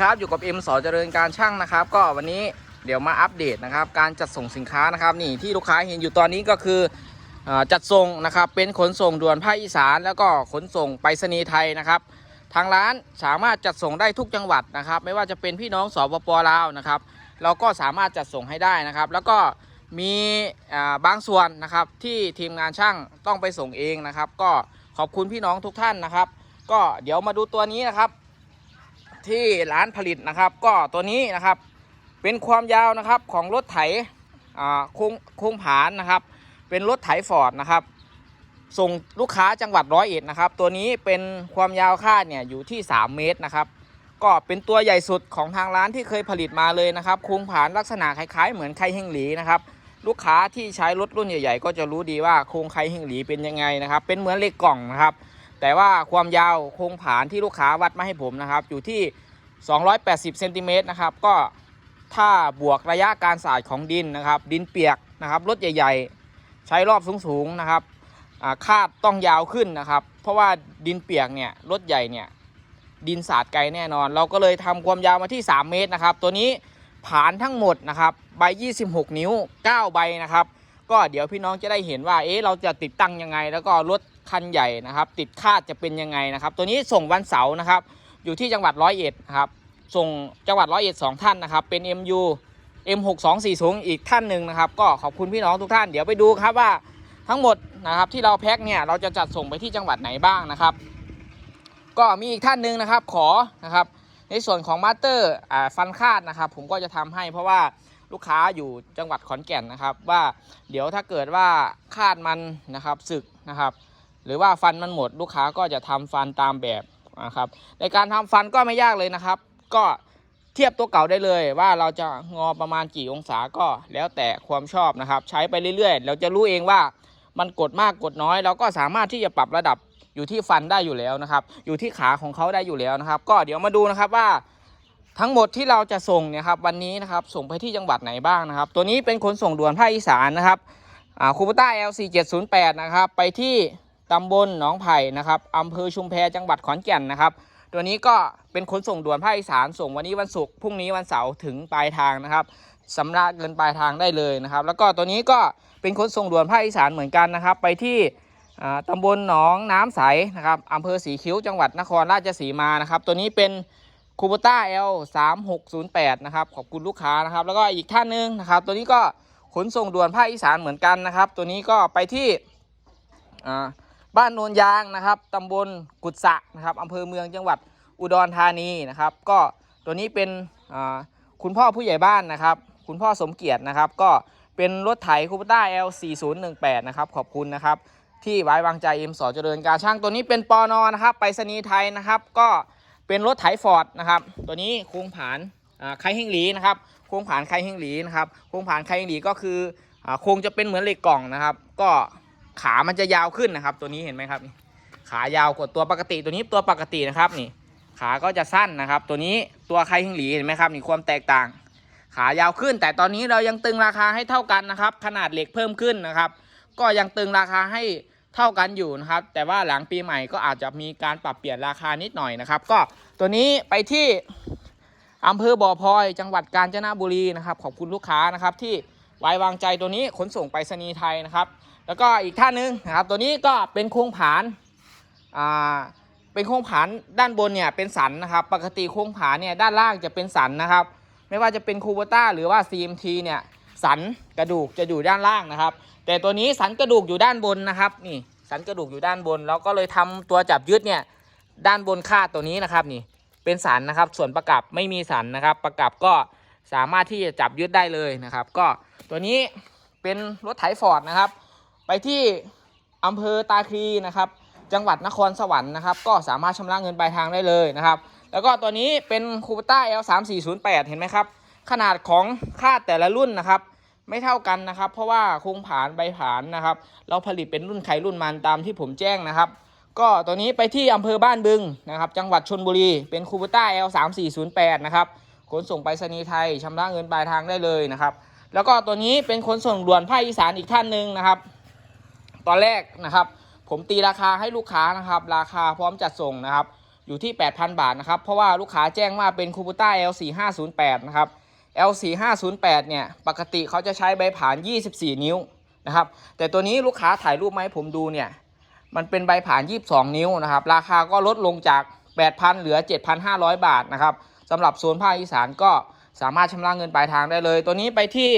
ครับอยู่กับ M สอเจริญการช่างนะครับ ก็วันนี้เดี๋ยวมาอัปเดตนะครับ การจัดส่งสินค้านะครับ นี่ที่ลูกค้าเห็นอยู่ตอนนี้ก็คืออจัดส่งนะครับ เป็นขนส่งด่วนภาคอีสาน แล้วก็ขนส่งไปรษณีย์ไทยนะครับ ทางร้านสามารถจัดส่งได้ทุกจังหวัดนะครับ ไม่ว่าจะเป็นพี่น้องสปปลาวนะครับ เราก็สามารถจัดส่งให้ได้นะครับ แล้วก็มีบางส่วนนะครับที่ทีมงานช่างต้องไปส่งเองนะครับ ก็ขอบคุณพี่น้องทุกท่านนะครับ ก็เดี๋ยวมาดูตัวนี้นะครับ ที่ร้านผลิตนะครับ ก็ตัวนี้นะครับ เป็นความยาวนะครับของรถไถโค้งโค้งผานนะครับ เป็นรถไถฟอร์ดนะครับ ส่งลูกค้าจังหวัดร้อยเอ็ดนะครับ ตัวนี้เป็นความยาวคาดเนี่ยอยู่ที่ 3 เมตรนะครับ ก็เป็นตัวใหญ่สุดของทางร้านที่เคยผลิตมาเลยนะครับโครงผานลักษณะคล้ายๆ เหมือนไคเฮงหลีนะครับลูกค้าที่ใช้รถรุ่นใหญ่ ๆ ก็จะรู้ดีว่าโครงไคเฮงหลีเป็นยังไงนะครับ เป็นเหมือนเหล็กกล่องนะครับ แต่ว่าความยาวโครงผานที่ลูกค้าวัดมาให้ผมนะครับ อยู่ที่ 280เซนติเมตรนะครับ ก็ถ้าบวกระยะการสาดของดินนะครับ ดินเปียกนะครับรถใหญ่ ๆ ใช้รอบสูงๆนะครับคาดต้องยาวขึ้นนะครับ เพราะว่าดินเปียกเนี่ยรถใหญ่เนี่ยดินสาดไกลแน่นอน เราก็เลยทำความยาวมาที่ 3 เมตรนะครับ ตัวนี้ผานทั้งหมดนะครับใบ 26 นิ้ว 9 ใบนะครับ ก็เดี๋ยวพี่น้องจะได้เห็นว่าเอ๊ะเราจะติดตั้งยังไง แล้วก็รถ คันใหญ่นะครับ ติดคาดจะเป็นยังไงนะครับ ตัวนี้ส่งวันเสาร์นะครับ อยู่ที่จังหวัดร้อยเอ็ดนะครับส่งจังหวัดร้อยเอ็ดสองท่านนะครับ เป็น MU M6240 อีกท่านหนึ่งนะครับ ก็ขอบคุณพี่น้องทุกท่านเดี๋ยวไปดูครับว่าทั้งหมดนะครับที่เราแพ็คเนี่ยเราจะจัดส่งไปที่จังหวัดไหนบ้างนะครับ ก็มีอีกท่านหนึ่งนะครับขอนะครับ ในส่วนของมาสเตอร์ฟันคาดนะครับ ผมก็จะทำให้เพราะว่าลูกค้าอยู่จังหวัดขอนแก่นนะครับ ว่าเดี๋ยวถ้าเกิดว่าคาดมันนะครับสึกนะครับ หรือว่าฟันมันหมดลูกค้าก็จะทำฟันตามแบบนะครับในการทำฟันก็ไม่ยากเลยนะครับ ก็เทียบตัวเก่าได้เลยว่าเราจะงอประมาณกี่องศาก็แล้วแต่ความชอบนะครับ ใช้ไปเรื่อยๆ เราจะรู้เองว่ามันกดมากกดน้อย เราก็สามารถที่จะปรับระดับอยู่ที่ฟันได้อยู่แล้วนะครับ อยู่ที่ขาของเขาได้อยู่แล้วนะครับ ก็เดี๋ยวมาดูนะครับว่าทั้งหมดที่เราจะส่งเนี่ยครับวันนี้นะครับส่งไปที่จังหวัดไหนบ้างนะครับ ตัวนี้เป็นขนส่งด่วนภาคอีสานนะครับคูปต้า LC 708 นะครับไปที่ ตำบลหนองไผ่นะครับอำเภอชุมแพจังหวัดขอนแก่นนะครับ ตัวนี้ก็เป็นขนส่งด่วนภาคอีสานส่งวันนี้วันศุกร์พรุ่งนี้วันเสาร์ถึงปลายทางนะครับสำระเงินปลายทางได้เลยนะครับ แล้วก็ตัวนี้ก็เป็นขนส่งด่วนภาคอีสานเหมือนกันนะครับ ไปที่อ่าตำบลหนองน้ำใสนะครับอำเภอสีคิ้วจังหวัดนครราชสีมานะครับ ตัวนี้เป็นคูปต้า L 3 6 0 8นะครับขอบคุณลูกค้านะครับ แล้วก็อีกท่านหนึงนะครับ ตัวนี้ก็ขนส่งด่วนภาคอีสานเหมือนกันนะครับ ตัวนี้ก็ไปที่อ่า บ้านโนนยางนะครับตำบลกุดสะนะครับอำเภอเมืองจังหวัดอุดรธานีนะครับ ก็ตัวนี้เป็นคุณพ่อผู้ใหญ่บ้านนะครับ คุณพ่อสมเกียรตินะครับ ก็เป็นรถไถคูปต้า L 4 0 1 8 นะครับขอบคุณนะครับ ที่ไว้วางใจเอ็มสอเจริญการช่างตัวนี้เป็นปอนอนะครับไปรษณียไทยนะครับ ก็เป็นรถไถฟอร์ดนะครับ ตัวนี้โครงผานไคเฮงหลีนะครับโครงผานไคเฮงหลีนะครับโครงผานไคเฮงหลีก็คือโครงจะเป็นเหมือนเหล็กกล่องนะครับ ก็ ขามันจะยาวขึ้นนะครับ ตัวนี้เห็นไหมครับ ขายาวกว่าตัวปกติตัวนี้ตัวปกตินะครับนี่ ขาก็จะสั้นนะครับ ตัวนี้ตัวไคเฮงหลีเห็นไหมครับนี่ความแตกต่าง ขายาวขึ้น แต่ตอนนี้เรายังตึงราคาให้เท่ากันนะครับ ขนาดเหล็กเพิ่มขึ้นนะครับ ก็ยังตึงราคาให้เท่ากันอยู่นะครับ แต่ว่าหลังปีใหม่ก็อาจจะมีการปรับเปลี่ยนราคานิดหน่อยนะครับ ก็ตัวนี้ไปที่อำเภอบ่อพลอยจังหวัดกาญจนบุรีนะครับ ขอบคุณลูกค้านะครับที่ไว้วางใจตัวนี้ขนส่งไปรษณีย์ไทยนะครับ แล้วก็อีกท่านหนึงนะครับ ตัวนี้ก็เป็นโครงผานอ่าเป็นโครงผานด้านบนเนี่ยเป็นสันนะครับ ปกติโครงผานเนี่ยด้านล่างจะเป็นสันนะครับ ไม่ว่าจะเป็นคูโบต้าหรือว่า CMT เนี่ยสันกระดูกจะอยู่ด้านล่างนะครับ แต่ตัวนี้สันกระดูกอยู่ด้านบนนะครับนี่สันกระดูกอยู่ด้านบน แล้วก็เลยทำตัวจับยึดเนี่ยด้านบนคาดตัวนี้นะครับนี่เป็นสันนะครับ ส่วนประกับไม่มีสันนะครับ ประกับก็สามารถที่จะจับยึดได้เลยนะครับ ก็ตัวนี้เป็นรถไถฟอร์ดนะครับ ไปที่อำเภอตาคลีนะครับ จังหวัดนครสวรรค์นะครับ ก็สามารถชำระเงินปลายทางได้เลยนะครับ แล้วก็ตัวนี้เป็นคูปต้า L 3 4 0 8 เห็นไหมครับ ขนาดของค่าแต่ละรุ่นนะครับ ไม่เท่ากันนะครับ เพราะว่าโครงผานใบผานนะครับ เราผลิตเป็นรุ่นใครรุ่นมันตามที่ผมแจ้งนะครับ ก็ตัวนี้ไปที่อำเภอบ้านบึงนะครับ จังหวัดชนบุรีเป็นคูปต้า L 3 4 0 8 นะครับขนส่งไปรษณีย์ไทยชำระเงินปลายทางได้เลยนะครับ แล้วก็ตัวนี้เป็นขนส่งด่วนภาคอีสานอีกท่านหนึ่งนะครับ ตอนแรกนะครับ ผมตีราคาให้ลูกค้านะครับ ราคาพร้อมจัดส่งนะครับ อยู่ที่ 8,000 บาทนะครับ เพราะว่าลูกค้าแจ้งว่าเป็นคูบูต้า L4508 นะครับ L4508 เนี่ย ปกติเขาจะใช้ใบผ่าน 24 นิ้วนะครับ แต่ตัวนี้ลูกค้าถ่ายรูปมาให้ผมดูเนี่ย มันเป็นใบผ่าน 22 นิ้วนะครับ ราคาก็ลดลงจาก 8,000 เหลือ 7,500 บาทนะครับสำหรับโซนภาคอีสานก็สามารถชำระเงินปลายทางได้เลย ตัวนี้ไปที่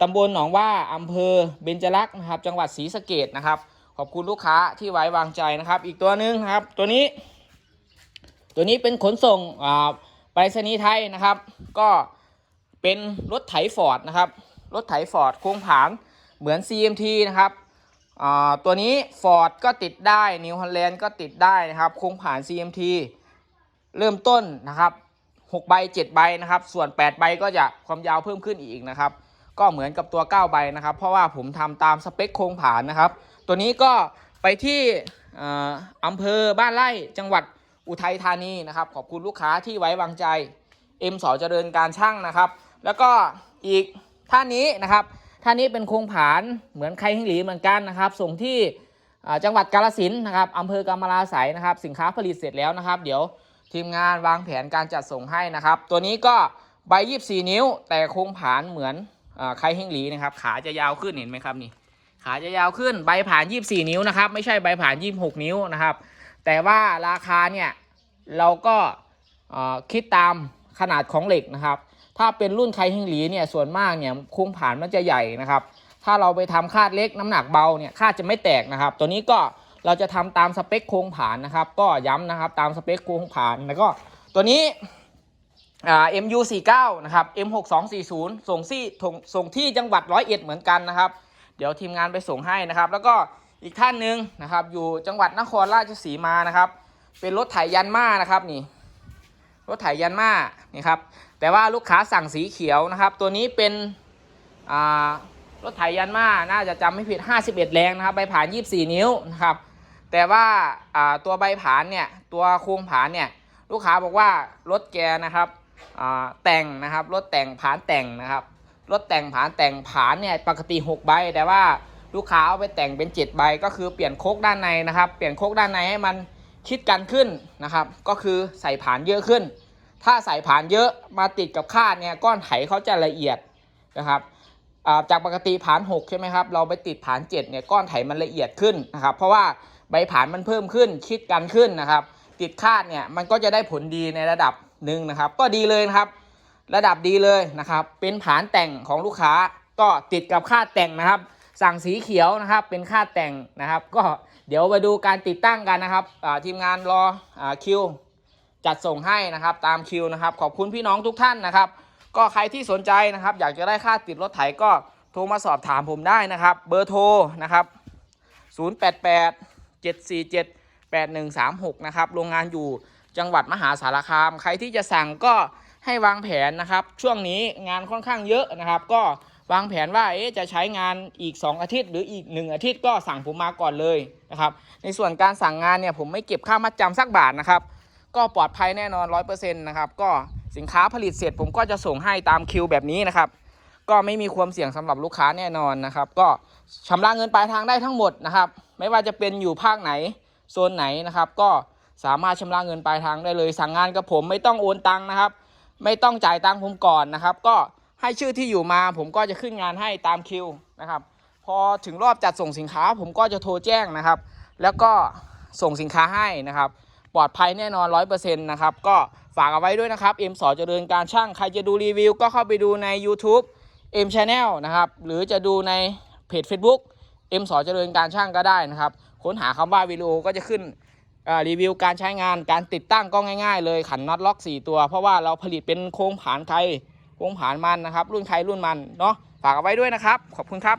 ตำบลหนองว่าอำเภอเบญจลักษ์นะครับ จังหวัดศรีสะเกดนะครับ ขอบคุณลูกค้าที่ไว้วางใจนะครับ อีกตัวหนึ่งนะครับ ตัวนี้ ตัวนี้เป็นขนส่งไปรษณีย์ไทยนะครับ ก็เป็นรถไถฟอร์ดนะครับ รถไถฟอร์ดโค้งผางเหมือน CMT นะครับตัวนี้ Ford ก็ติดได้ New Holland ก็ติดได้นะครับโค้งผาง CMT เริ่มต้นนะครับ6ใบ7ใบนะครับ ส่วน 8 ใบก็จะความยาวเพิ่มขึ้นอีกนะครับ ก็เหมือนกับตัว 9 ใบนะครับ เพราะว่าผมทำตามสเปคโครงผานนะครับ ตัวนี้ก็ไปที่อออำเภอบ้านไร่จังหวัดอุทัยธานีนะครับ ขอบคุณลูกค้าที่ไว้วางใจเอ็มสอเจริญการช่างนะครับ แล้วก็อีกท่านนี้นะครับท่านนี้เป็นโครงผานเหมือนไคฮิงหลีเหมือนกันนะครับ ส่งที่จังหวัดกาลสินนะครับอำเภอกำมะลาไสยนะครับ สินค้าผลิตเสร็จแล้วนะครับ เดี๋ยวทีมงานวางแผนการจัดส่งให้นะครับ ตัวนี้ก็ใบ 24 นิ้ว แต่โครงผานเหมือน ไคฮิงหลีนะครับ ขาจะยาวขึ้นเห็นไหมครับนี่ ขาจะยาวขึ้นใบผ่าน 24 นิ้วนะครับ ไม่ใช่ใบผ่าน 26 นิ้วนะครับ แต่ว่าราคาเนี่ยเราก็คิดตามขนาดของเหล็กนะครับ ถ้าเป็นรุ่นไคฮิงหลีเนี่ยส่วนมากเนี่ยโครงผ่านมันจะใหญ่นะครับ ถ้าเราไปทำคาดเล็กน้ำหนักเบาเนี่ยคาดจะไม่แตกนะครับ ตัวนี้ก็เราจะทำตามสเปคโครงผ่านนะครับ ก็ย้ำนะครับตามสเปคโครงผ่านแล้วก็ตัวนี้ อ่า MU49 นะครับ M6240 ส่งที่ส่งที่จังหวัดร้อยเอ็ดเหมือนกันนะครับ เดี๋ยวทีมงานไปส่งให้นะครับ แล้วก็อีกท่านหนึ่งนะครับ อยู่จังหวัดนครราชสีมานะครับ เป็นรถไถยันมานะครับนี่ รถไถยันมานี่ครับ แต่ว่าลูกค้าสั่งสีเขียวนะครับ ตัวนี้เป็นอ่ารถไถยันมาน่าจะจำไม่ผิด 51 แรงนะครับ ใบผ่าน 24 นิ้วนะครับ แต่ว่าาตัวใบผานเนี่ย ตัวโครงผานเนี่ย ลูกค้าบอกว่ารถแกนะครับ แต่งนะครับรถแต่งผานแต่งนะครับรถแต่งผานแต่งผานเนี่ยปกติ 6 ใบ แต่ว่าลูกค้าเอาไปแต่งเป็น 7 ใบ ก็คือเปลี่ยนโคกด้านในนะครับ เปลี่ยนโคกด้านในให้มันชิดกันขึ้นนะครับ ก็คือใส่ผานเยอะขึ้น ถ้าใส่ผานเยอะมาติดกับคาดเนี่ยก้อนไถเขาจะละเอียดนะครับาจากปกติผาน 6 ใช่ไหมครับ เราไปติดผาน 7 เนี่ยก้อนไถมันละเอียดขึ้นนะครับ เพราะว่าใบผานมันเพิ่มขึ้นชิดกันขึ้นนะครับ ติดคาดเนี่ยมันก็จะได้ผลดีในระดับ หนึ่งนะครับ ก็ดีเลยนะครับ ระดับดีเลยนะครับ เป็นผานแต่งของลูกค้าก็ติดกับค่าแต่งนะครับ สั่งสีเขียวนะครับเป็นค่าแต่งนะครับ ก็เดี๋ยวมาดูการติดตั้งกันนะครับทีมงานรออคิวจัดส่งให้นะครับตามคิวนะครับ ขอบคุณพี่น้องทุกท่านนะครับ ก็ใครที่สนใจนะครับ อยากจะได้ค่าติดรถไถก็โทรมาสอบถามผมได้นะครับ เบอร์โทรนะครับ 088 747 8136 นะครับ โรงงานอยู่ จังหวัดมหาสารคาม ใครที่จะสั่งก็ให้วางแผนนะครับ ช่วงนี้งานค่อนข้างเยอะนะครับ ก็วางแผนว่าเอ๊จะใช้งานอีก 2 อาทิตย์ หรืออีก 1 อาทิตย์ก็สั่งผมมาก่อนเลยนะครับ ในส่วนการสั่งงานเนี่ยผมไม่เก็บค่ามัดจำสักบาทนะครับ ก็ปลอดภัยแน่นอน 100%นะครับ ก็สินค้าผลิตเสร็จผมก็จะส่งให้ตามคิวแบบนี้นะครับ ก็ไม่มีความเสี่ยงสำหรับลูกค้าแน่นอนนะครับ ก็ชำระเงินปลายทางได้ทั้งหมดนะครับ ไม่ว่าจะเป็นอยู่ภาคไหนโซนไหนนะครับ ก็ สามารถชำระเงินปลายทางได้เลย สั่งงานกับผมไม่ต้องโอนตังค์นะครับ ไม่ต้องจ่ายตังค์ผมก่อนนะครับ ก็ให้ชื่อที่อยู่มา ผมก็จะขึ้นงานให้ตามคิวนะครับ พอถึงรอบจัดส่งสินค้า ผมก็จะโทรแจ้งนะครับ แล้วก็ส่งสินค้าให้นะครับ ปลอดภัยแน่นอน 100%นะครับ ก็ฝากเอาไว้ด้วยนะครับเอ็มสอเจริญการช่างใครจะดูรีวิว ก็เข้าไปดูใน YouTube M Channel นะครับ หรือจะดูในเพจ Facebook M สอเจริญการช่างก็ได้นะครับ ค้นหาคำว่าวิดีโอก็จะขึ้น รีวิวการใช้งานการติดตั้งก็ง่าย ๆ เลยขันน็อตล็อก 4 ตัว เพราะว่าเราผลิตเป็นโครงผานไทยโครงผานมันนะครับ รุ่นใครรุ่นมันเนาะฝากเอาไว้ด้วยนะครับ ขอบคุณครับ